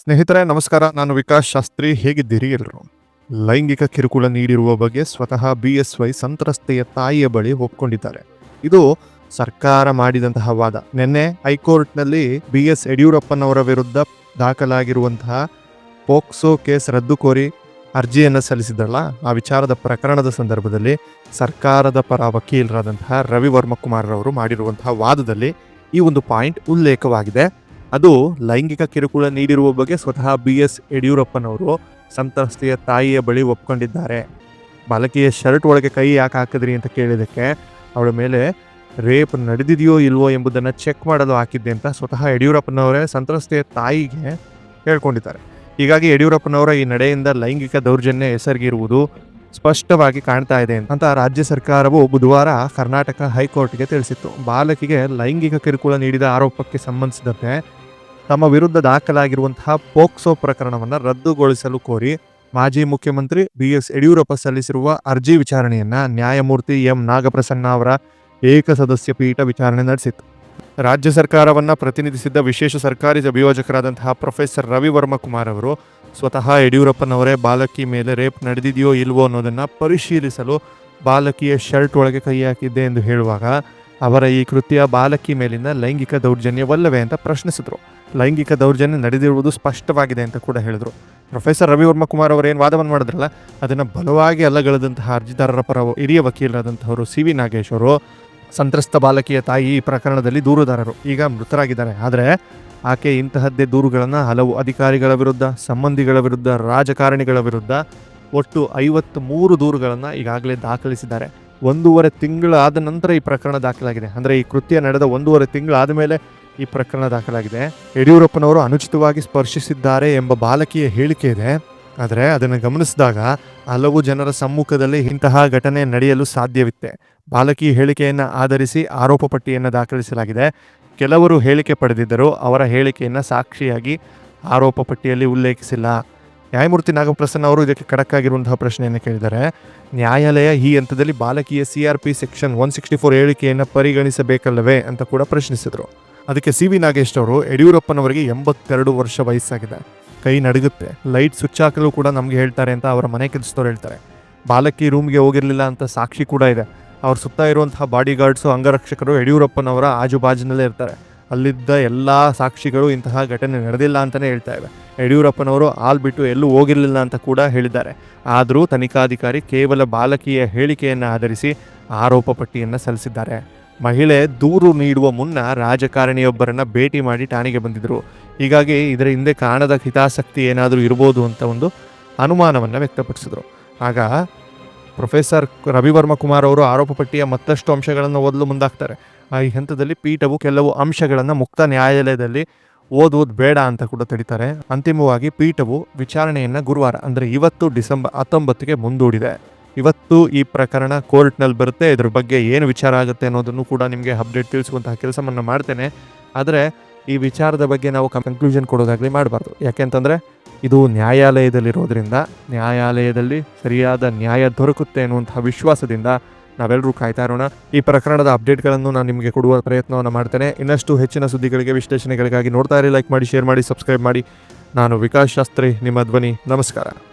ಸ್ನೇಹಿತರೆ, ನಮಸ್ಕಾರ. ನಾನು ವಿಕಾಸ್ ಶಾಸ್ತ್ರಿ. ಹೇಗಿದ್ದೀರಿ ಎಲ್ಲರೂ? ಲೈಂಗಿಕ ಕಿರುಕುಳ ನೀಡಿರುವ ಬಗ್ಗೆ ಸ್ವತಃ ಬಿ ಎಸ್ ವೈ ಸಂತ್ರಸ್ತೆಯ ತಾಯಿಯ ಬಳಿ ಒಪ್ಕೊಂಡಿದ್ದಾರೆ. ಇದು ಸರ್ಕಾರ ಮಾಡಿದಂತಹ ವಾದ. ನಿನ್ನೆ ಹೈಕೋರ್ಟ್ನಲ್ಲಿ ಬಿ ಎಸ್ ಯಡಿಯೂರಪ್ಪನವರ ವಿರುದ್ಧ ದಾಖಲಾಗಿರುವಂತಹ ಪೋಕ್ಸೋ ಕೇಸ್ ರದ್ದು ಕೋರಿ ಅರ್ಜಿಯನ್ನು ಸಲ್ಲಿಸಿದ್ರಲ್ಲ, ಆ ವಿಚಾರದ ಪ್ರಕರಣದ ಸಂದರ್ಭದಲ್ಲಿ ಸರ್ಕಾರದ ಪರ ವಕೀಲರಾದಂತಹ ರವಿ ವರ್ಮಕುಮಾರ್ ಅವರು ಮಾಡಿರುವಂತಹ ವಾದದಲ್ಲಿ ಈ ಒಂದು ಪಾಯಿಂಟ್ ಉಲ್ಲೇಖವಾಗಿದೆ. ಅದು ಲೈಂಗಿಕ ಕಿರುಕುಳ ನೀಡಿರುವ ಬಗ್ಗೆ ಸ್ವತಃ ಬಿ ಎಸ್ ಯಡಿಯೂರಪ್ಪನವರು ಸಂತ್ರಸ್ತೆಯ ತಾಯಿಯ ಬಳಿ ಒಪ್ಕೊಂಡಿದ್ದಾರೆ. ಬಾಲಕಿಯ ಶರ್ಟ್ ಒಳಗೆ ಕೈ ಯಾಕೆ ಹಾಕಿದ್ರಿ ಅಂತ ಕೇಳಿದಕ್ಕೆ ಅವಳ ಮೇಲೆ ರೇಪ್ ನಡೆದಿದೆಯೋ ಇಲ್ವೋ ಎಂಬುದನ್ನು ಚೆಕ್ ಮಾಡಲು ಹಾಕಿದ್ದೆ ಅಂತ ಸ್ವತಃ ಯಡಿಯೂರಪ್ಪನವರೇ ಸಂತ್ರಸ್ತೆಯ ತಾಯಿಗೆ ಹೇಳ್ಕೊಂಡಿದ್ದಾರೆ. ಹೀಗಾಗಿ ಯಡಿಯೂರಪ್ಪನವರ ಈ ನಡೆಯಿಂದ ಲೈಂಗಿಕ ದೌರ್ಜನ್ಯ ಹೆಸರಿಗಿರುವುದು ಸ್ಪಷ್ಟವಾಗಿ ಕಾಣ್ತಾ ಇದೆ ಅಂತ ರಾಜ್ಯ ಸರ್ಕಾರವು ಬುಧವಾರ ಕರ್ನಾಟಕ ಹೈಕೋರ್ಟ್ಗೆ ತಿಳಿಸಿತ್ತು. ಬಾಲಕಿಗೆ ಲೈಂಗಿಕ ಕಿರುಕುಳ ನೀಡಿದ ಆರೋಪಕ್ಕೆ ಸಂಬಂಧಿಸಿದಂತೆ ತಮ್ಮ ವಿರುದ್ಧ ದಾಖಲಾಗಿರುವಂತಹ ಪೋಕ್ಸೋ ಪ್ರಕರಣವನ್ನು ರದ್ದುಗೊಳಿಸಲು ಕೋರಿ ಮಾಜಿ ಮುಖ್ಯಮಂತ್ರಿ ಬಿ ಎಸ್ ಯಡಿಯೂರಪ್ಪ ಸಲ್ಲಿಸಿರುವ ಅರ್ಜಿ ವಿಚಾರಣೆಯನ್ನ ನ್ಯಾಯಮೂರ್ತಿ ಎಂ ನಾಗಪ್ರಸನ್ನ ಅವರ ಏಕಸದಸ್ಯ ಪೀಠ ವಿಚಾರಣೆ ನಡೆಸಿತ್ತು. ರಾಜ್ಯ ಸರ್ಕಾರವನ್ನ ಪ್ರತಿನಿಧಿಸಿದ್ದ ವಿಶೇಷ ಸರ್ಕಾರಿ ಅಭಿಯೋಜಕರಾದಂತಹ ಪ್ರೊಫೆಸರ್ ರವಿವರ್ಮ ಕುಮಾರ್ ಅವರು, ಸ್ವತಃ ಯಡಿಯೂರಪ್ಪನವರೇ ಬಾಲಕಿ ಮೇಲೆ ರೇಪ್ ನಡೆದಿದೆಯೋ ಇಲ್ವೋ ಅನ್ನೋದನ್ನು ಪರಿಶೀಲಿಸಲು ಬಾಲಕಿಯ ಶರ್ಟ್ ಒಳಗೆ ಕೈ ಹಾಕಿದ್ದೆ ಎಂದು ಹೇಳುವಾಗ, ಅವರ ಈ ಕೃತ್ಯ ಬಾಲಕಿ ಮೇಲಿನ ಲೈಂಗಿಕ ದೌರ್ಜನ್ಯವಲ್ಲವೇ ಅಂತ ಪ್ರಶ್ನಿಸಿದ್ರು. ಲೈಂಗಿಕ ದೌರ್ಜನ್ಯ ನಡೆದಿರುವುದು ಸ್ಪಷ್ಟವಾಗಿದೆ ಅಂತ ಕೂಡ ಹೇಳಿದರು. ಪ್ರೊಫೆಸರ್ ರವಿ ವರ್ಮ ಕುಮಾರ್ ಅವರು ಏನು ವಾದವನ್ನು ಮಾಡಿದ್ರಲ್ಲ, ಅದನ್ನು ಬಲವಾಗಿ ಅಲ್ಲಗಳೆದಂತಹ ಅರ್ಜಿದಾರರ ಪರ ಹಿರಿಯ ವಕೀಲರಾದಂಥವರು ಸಿ ವಿ ನಾಗೇಶ್ ಅವರು, ಸಂತ್ರಸ್ತ ಬಾಲಕಿಯ ತಾಯಿ ಈ ಪ್ರಕರಣದಲ್ಲಿ ದೂರುದಾರರು. ಈಗ ಮೃತರಾಗಿದ್ದಾರೆ. ಆದರೆ ಆಕೆ ಇಂತಹದ್ದೇ ದೂರುಗಳನ್ನು ಹಲವು ಅಧಿಕಾರಿಗಳ ವಿರುದ್ಧ, ಸಂಬಂಧಿಗಳ ವಿರುದ್ಧ, ರಾಜಕಾರಣಿಗಳ ವಿರುದ್ಧ ಒಟ್ಟು ಐವತ್ತ್ ಮೂರು ದೂರುಗಳನ್ನು ಈಗಾಗಲೇ ದಾಖಲಿಸಿದ್ದಾರೆ. ಒಂದೂವರೆ ತಿಂಗಳಾದ ನಂತರ ಈ ಪ್ರಕರಣ ದಾಖಲಾಗಿದೆ. ಅಂದರೆ ಈ ಕೃತ್ಯ ನಡೆದ ಒಂದೂವರೆ ತಿಂಗಳಾದ ಮೇಲೆ ಈ ಪ್ರಕರಣ ದಾಖಲಾಗಿದೆ. ಯಡಿಯೂರಪ್ಪನವರು ಅನುಚಿತವಾಗಿ ಸ್ಪರ್ಶಿಸಿದ್ದಾರೆ ಎಂಬ ಬಾಲಕಿಯ ಹೇಳಿಕೆ ಇದೆ. ಆದರೆ ಅದನ್ನು ಗಮನಿಸಿದಾಗ ಹಲವು ಜನರ ಸಮ್ಮುಖದಲ್ಲಿ ಇಂತಹ ಘಟನೆ ನಡೆಯಲು ಸಾಧ್ಯವಿತ್ತೆ. ಬಾಲಕಿ ಹೇಳಿಕೆಯನ್ನು ಆಧರಿಸಿ ಆರೋಪ ಪಟ್ಟಿಯನ್ನು ದಾಖಲಿಸಲಾಗಿದೆ. ಕೆಲವರು ಹೇಳಿಕೆ ಪಡೆದಿದ್ದರು ಅವರ ಹೇಳಿಕೆಯನ್ನು ಸಾಕ್ಷಿಯಾಗಿ ಆರೋಪ ಪಟ್ಟಿಯಲ್ಲಿ ಉಲ್ಲೇಖಿಸಿಲ್ಲ. ನ್ಯಾಯಮೂರ್ತಿ ನಾಗಪ್ರಸನ್ನ ಅವರು ಇದಕ್ಕೆ ಖಡಕ್ಕಾಗಿರುವಂತಹ ಪ್ರಶ್ನೆಯನ್ನು ಕೇಳಿದ್ದಾರೆ. ನ್ಯಾಯಾಲಯ ಈ ಹಂತದಲ್ಲಿ ಬಾಲಕಿಯ C R P section one sixty four ಹೇಳಿಕೆಯನ್ನು ಪರಿಗಣಿಸಬೇಕಲ್ಲವೇ ಅಂತ ಕೂಡ ಪ್ರಶ್ನಿಸಿದರು. ಅದಕ್ಕೆ ಸಿ ವಿ ನಾಗೇಶ್ ಅವರು ಯಡಿಯೂರಪ್ಪನವರಿಗೆ ಎಂಬತ್ತೆರಡು ವರ್ಷ ವಯಸ್ಸಾಗಿದೆ. ಕೈ ನಡುಗುತ್ತೆ. ಲೈಟ್ ಸ್ವಿಚ್ ಹಾಕಲು ಕೂಡ ನಮಗೆ ಹೇಳ್ತಾರೆ ಅಂತ ಅವರ ಮನೆ ಕೆಲಸದವ್ರು ಹೇಳ್ತಾರೆ. ಬಾಲಕಿ ರೂಮ್ಗೆ ಹೋಗಿರಲಿಲ್ಲ ಅಂತ ಸಾಕ್ಷಿ ಕೂಡ ಇದೆ. ಅವ್ರ ಸುತ್ತ ಇರುವಂತಹ ಬಾಡಿ ಗಾರ್ಡ್ಸು ಅಂಗರಕ್ಷಕರು ಯಡಿಯೂರಪ್ಪನವರ ಆಜುಬಾಜಿನಲ್ಲೇ ಇರ್ತಾರೆ. ಅಲ್ಲಿದ್ದ ಎಲ್ಲ ಸಾಕ್ಷಿಗಳು ಇಂತಹ ಘಟನೆ ನಡೆದಿಲ್ಲ ಅಂತಲೇ ಹೇಳ್ತಾ ಇವೆ ಯಡಿಯೂರಪ್ಪನವರು ಆಲ್ ಬಿಟ್ಟು ಎಲ್ಲೂ ಹೋಗಿರಲಿಲ್ಲ ಅಂತ ಕೂಡ ಹೇಳಿದ್ದಾರೆ. ಆದರೂ ತನಿಖಾಧಿಕಾರಿ ಕೇವಲ ಬಾಲಕಿಯ ಹೇಳಿಕೆಯನ್ನು ಆಧರಿಸಿ ಆರೋಪ ಪಟ್ಟಿಯನ್ನು ಸಲ್ಲಿಸಿದ್ದಾರೆ. ಮಹಿಳೆ ದೂರು ನೀಡುವ ಮುನ್ನ ರಾಜಕಾರಣಿಯೊಬ್ಬರನ್ನು ಭೇಟಿ ಮಾಡಿ ಠಾಣೆಗೆ ಬಂದಿದ್ದರು ಹೀಗಾಗಿ ಇದರ ಹಿಂದೆ ಕಾಣದ ಹಿತಾಸಕ್ತಿ ಏನಾದರೂ ಇರ್ಬೋದು ಅಂತ ಒಂದು ಅನುಮಾನವನ್ನು ವ್ಯಕ್ತಪಡಿಸಿದರು. ಆಗ ಪ್ರೊಫೆಸರ್ ರವಿವರ್ಮ ಕುಮಾರ್ ಅವರು ಆರೋಪ ಪಟ್ಟಿಯ ಮತ್ತಷ್ಟು ಅಂಶಗಳನ್ನು ಓದಲು ಮುಂದಾಗ್ತಾರೆ. ಈ ಹಂತದಲ್ಲಿ ಪೀಠವು ಕೆಲವು ಅಂಶಗಳನ್ನು ಮುಕ್ತ ನ್ಯಾಯಾಲಯದಲ್ಲಿ ಓದುವುದು ಬೇಡ ಅಂತ ಕೂಡ ತಡೀತಾರೆ ಅಂತಿಮವಾಗಿ ಪೀಠವು ವಿಚಾರಣೆಯನ್ನು ಗುರುವಾರ ಅಂದರೆ ಇವತ್ತು ಡಿಸೆಂಬರ್ ಹತ್ತೊಂಬತ್ತಿಗೆ ಮುಂದೂಡಿದೆ. ಇವತ್ತು ಈ ಪ್ರಕರಣ ಕೋರ್ಟ್ನಲ್ಲಿ ಬರುತ್ತೆ. ಇದ್ರ ಬಗ್ಗೆ ಏನು ವಿಚಾರ ಆಗುತ್ತೆ ಅನ್ನೋದನ್ನು ಕೂಡ ನಿಮಗೆ ಅಪ್ಡೇಟ್ ತಿಳಿಸುವಂತಹ ಕೆಲಸವನ್ನು ಮಾಡ್ತೇನೆ. ಆದರೆ ಈ ವಿಚಾರದ ಬಗ್ಗೆ ನಾವು ಕನ್ಕ್ಲೂಷನ್ ಕೊಡೋದಾಗಲಿ ಮಾಡಬಾರ್ದು. ಯಾಕೆಂತಂದರೆ ಇದು ನ್ಯಾಯಾಲಯದಲ್ಲಿರೋದ್ರಿಂದ, ನ್ಯಾಯಾಲಯದಲ್ಲಿ ಸರಿಯಾದ ನ್ಯಾಯ ದೊರಕುತ್ತೆ ಅನ್ನುವಂತಹ ವಿಶ್ವಾಸದಿಂದ ನಾವೆಲ್ಲರೂ ಕಾಯ್ತಾ ಇರೋಣ. ಈ ಪ್ರಕರಣದ ಅಪ್ಡೇಟ್ಗಳನ್ನು ನಾನು ನಿಮಗೆ ಕೊಡುವ ಪ್ರಯತ್ನವನ್ನು ಮಾಡ್ತೇನೆ. ಇನ್ನಷ್ಟು ಹೆಚ್ಚಿನ ಸುದ್ದಿಗಳಿಗೆ, ವಿಶ್ಲೇಷಣೆಗಳಿಗಾಗಿ ನೋಡ್ತಾ ಇರಿ ಲೈಕ್ ಮಾಡಿ ಶೇರ್ ಮಾಡಿ ಸಬ್ಸ್ಕ್ರೈಬ್ ಮಾಡಿ. ನಾನು ವಿಕಾಸ್ ಶಾಸ್ತ್ರಿ, ನಿಮ್ಮ ಧ್ವನಿ, ನಮಸ್ಕಾರ.